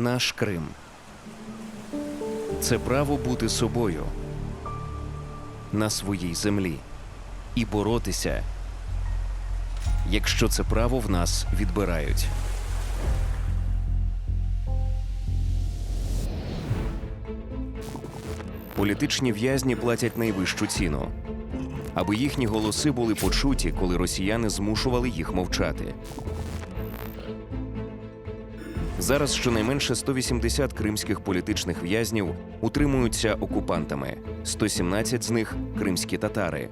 наш Крим. Це право бути собою на своїй землі і боротися, якщо це право в нас відбирають. Політичні в'язні платять найвищу ціну, аби їхні голоси були почуті, коли росіяни змушували їх мовчати. Зараз щонайменше 180 кримських політичних в'язнів утримуються окупантами, 117 з них кримські татари.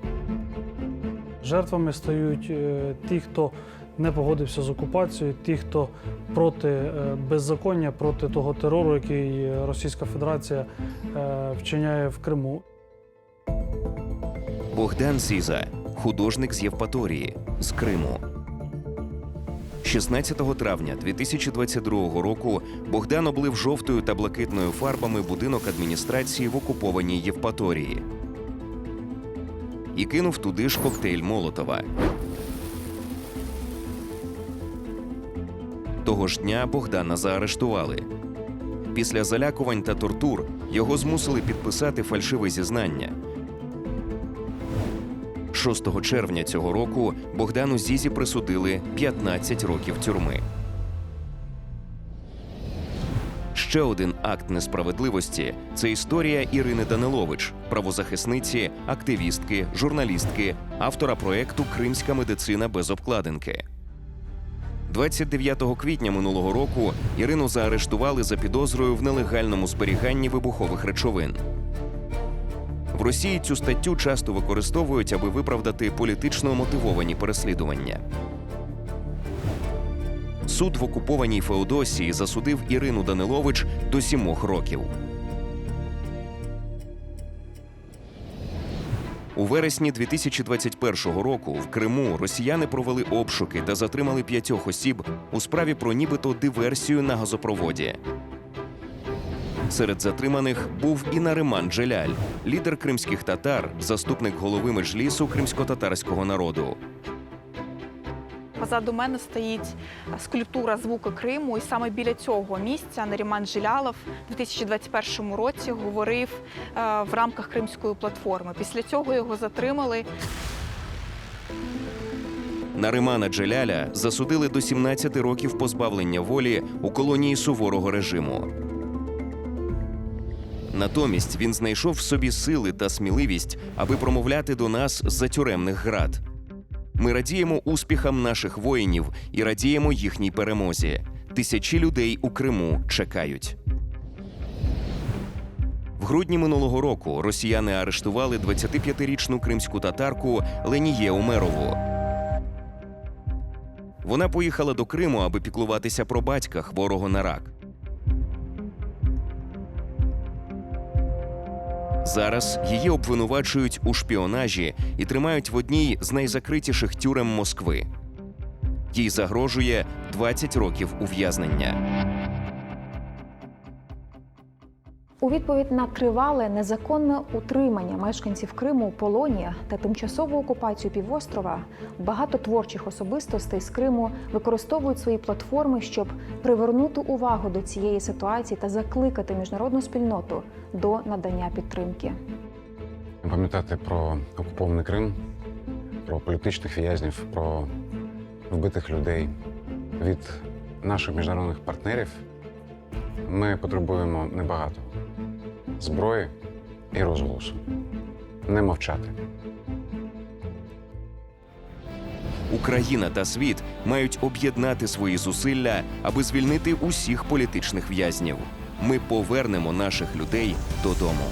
Жертвами стають е, ті, хто не погодився з окупацією, ті, хто проти е, беззаконня, проти того терору, який е, Російська Федерація вчиняє в Криму. Богдан Зіза, художник з Євпаторії, з Криму. 16 травня 2022 року Богдан облив жовтою та блакитною фарбами будинок адміністрації в окупованій Євпаторії і кинув туди ж коктейль Молотова. Того ж дня Богдана заарештували. Після залякувань та тортур його змусили підписати фальшиве зізнання. 6 червня цього року Богдану Зізі присудили 15 років тюрми. Ще один акт несправедливості це історія Ірини Данилович, правозахисниці, активістки, журналістки, автора проекту Кримська медицина без обкладинки. 29 квітня минулого року Ірину заарештували за підозрою в нелегальному зберіганні вибухових речовин. В Росії цю статтю часто використовують, аби виправдати політично мотивовані переслідування. Суд в окупованій Феодосії засудив Ірину Данилович до сімох років. У вересні 2021 року в Криму росіяни провели обшуки та затримали п'ятьох осіб у справі про нібито диверсію на газопроводі. Серед затриманих був і Нариман Джеляль, лідер кримських татар, заступник голови меджлісу кримсько-татарського народу. Позаду мене стоїть скульптура звуки Криму, і саме біля цього місця Наріман Жилялов у 2021 році говорив е, в рамках кримської платформи. Після цього його затримали. Наримана Джеляля засудили до 17 років позбавлення волі у колонії суворого режиму. Натомість він знайшов в собі сили та сміливість, аби промовляти до нас з-за тюремних град. Ми радіємо успіхам наших воїнів і радіємо їхній перемозі. Тисячі людей у Криму чекають. В грудні минулого року росіяни арештували 25-річну кримську татарку Леніє Умерову. Вона поїхала до Криму, аби піклуватися про батька хворого на рак. Зараз її обвинувачують у шпіонажі і тримають в одній з найзакритіших тюрем Москви. Їй загрожує 20 років ув'язнення. У відповідь на тривале незаконне утримання мешканців Криму у полоні та тимчасову окупацію півострова багато творчих особистостей з Криму використовують свої платформи, щоб привернути увагу до цієї ситуації та закликати міжнародну спільноту до надання підтримки. Пам'ятати про окупований Крим, про політичних в'язнів, про вбитих людей від наших міжнародних партнерів ми потребуємо небагато зброї і розголосу. Не мовчати. Україна та світ мають об'єднати свої зусилля, аби звільнити усіх політичних в'язнів. Ми повернемо наших людей додому.